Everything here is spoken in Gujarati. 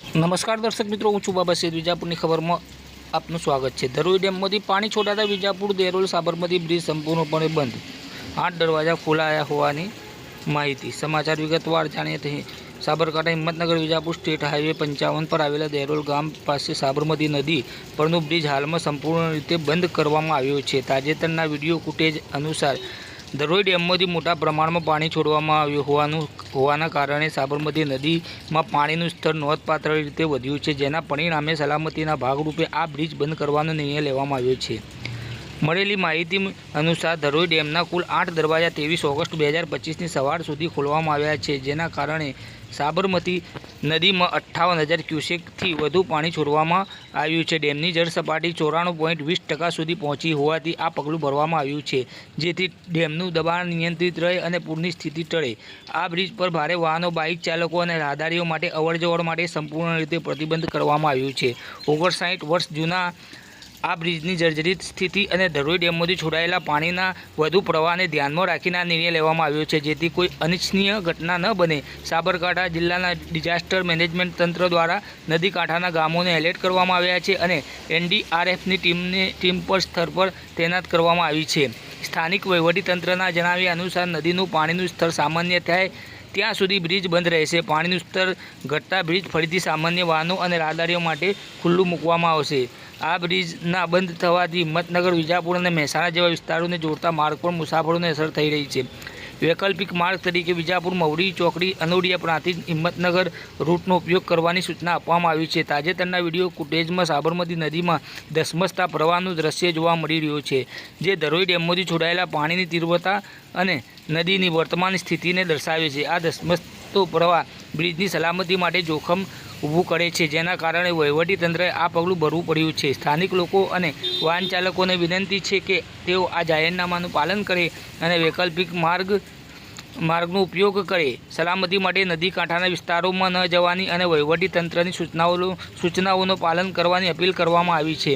નમસ્કાર દર્શક મિત્રો, હું છું બાબા સૈદ વિજાપુરની ખબરમાં આપનું સ્વાગત છે. ધરોઈ ડેમમાંથી પાણી છોડાતા વિજાપુર, દેરોલ, સાબરમતી બ્રિજ સંપૂર્ણપણે બંધ. આઠ દરવાજા ખોલાયા હોવાની માહિતી. સમાચાર વિગતવાર જાણીએ તો સાબરકાંઠા હિંમતનગર વિજાપુર સ્ટેટ હાઈવે પંચાવન પર આવેલા દેરોલ ગામ પાસે સાબરમતી નદી પરનું બ્રિજ હાલમાં સંપૂર્ણ રીતે બંધ કરવામાં આવ્યો છે. તાજેતરના વીડિયો ફૂટેજ અનુસાર ધરોઈ ડેમમાંથી મોટા પ્રમાણમાં પાણી છોડવામાં આવ્યું હોવાનું, હોવાના કારણે સાબરમતી નદીમાં પાણીનું સ્તર નોંધપાત્ર રીતે વધ્યું છે, જેના પરિણામે સલામતીના ભાગરૂપે આ બ્રિજ બંધ કરવાનો નિર્ણય લેવામાં આવ્યો છે. મળેલી માહિતી અનુસાર ધરોઈ ડેમના કુલ આઠ દરવાજા ત્રેવીસ ઓગસ્ટ બે હજાર પચીસની સવાર સુધી ખોલવામાં આવ્યા છે, જેના કારણે સાબરમતી નદીમાં અઠ્ઠાવન હજાર ક્યુસેકથી વધુ પાણી છોડવામાં આવ્યું છે. ડેમની જળ સપાટી ચોરાણું પોઈન્ટ વીસ ટકા સુધી પહોંચી હોવાથી આ પગલું ભરવામાં આવ્યું છે, જેથી ડેમનું દબાણ નિયંત્રિત રહે અને પૂરની સ્થિતિ ટળે. આ બ્રિજ પર ભારે વાહનો, બાઇક ચાલકો અને રાહદારીઓ માટે અવરજવર માટે સંપૂર્ણ રીતે પ્રતિબંધ કરવામાં આવ્યું છે. ઓગણસાઠ વર્ષ જૂના આ બ્રિજની જર્જરિત સ્થિતિ અને ધરોઈ ડેમમાંથી છોડાયેલા પાણીના વધુ પ્રવાહને ધ્યાનમાં રાખીને આ નિર્ણય લેવામાં આવ્યો છે. જેથી કોઈ અનિચ્છનીય ઘટના ન બને. સાબરકાંઠા જિલ્લાના ડિઝાસ્ટર મેનેજમેન્ટ તંત્ર દ્વારા નદી કાંઠાના ગામોને એલર્ટ કરવામાં આવ્યા છે અને એનડીઆરએફની ટીમને, ટીમ પર સ્તર પર તૈનાત કરવામાં આવી છે. સ્થાનિક વહીવટીતંત્રના જણાવ્યા અનુસાર, નદીનું પાણીનું સ્તર સામાન્ય થાય ત્યાં સુધી બ્રિજ બંધ રહેશે. પાણીનું સ્તર ઘટતા બ્રિજ ફરીથી સામાન્ય વાહનો અને રાહદારીઓ માટે ખુલ્લું મૂકવામાં આવશે. આ બ્રિજના બંધ થવાથી હિંમતનગર, વિજાપુર અને મહેસાણા જેવા વિસ્તારોને જોડતા માર્ગ પર મુસાફરોને અસર થઈ રહી છે. વૈકલ્પિક માર્ગ તરીકે વિજાપુર મવડી ચોકડી, અનોડિયા પ્રાંતિજ, હિંમતનગર રૂટનો ઉપયોગ કરવાની સૂચના આપવામાં આવી છે. તાજેતરના વીડિયો ફૂટેજમાં સાબરમતી નદીમાં ધસમસતા પ્રવાહનું દ્રશ્ય જોવા મળી રહ્યું છે, જે ધરોઈ ડેમમાંથી છોડાયેલા પાણીની તીવ્રતા અને નદીની વર્તમાન સ્થિતિને દર્શાવે છે. આ ધસમસતો પ્રવાહ બ્રિજની સલામતી માટે જોખમ ઊભું કરે છે. જેના કારણે વહીવટીતંત્રએ આ પગલું ભરવું પડ્યું છે. સ્થાનિક લોકો અને વાહન ચાલકોને વિનંતી છે કે તેઓ આ જાહેરનામાનું પાલન કરે અને વૈકલ્પિક માર્ગ, માર્ગનો ઉપયોગ કરે. સલામતી માટે નદી કાંઠાના વિસ્તારોમાં ન જવાની અને વહીવટીતંત્રની સૂચનાઓ સૂચનાઓનું પાલન કરવાની અપીલ કરવામાં આવી છે.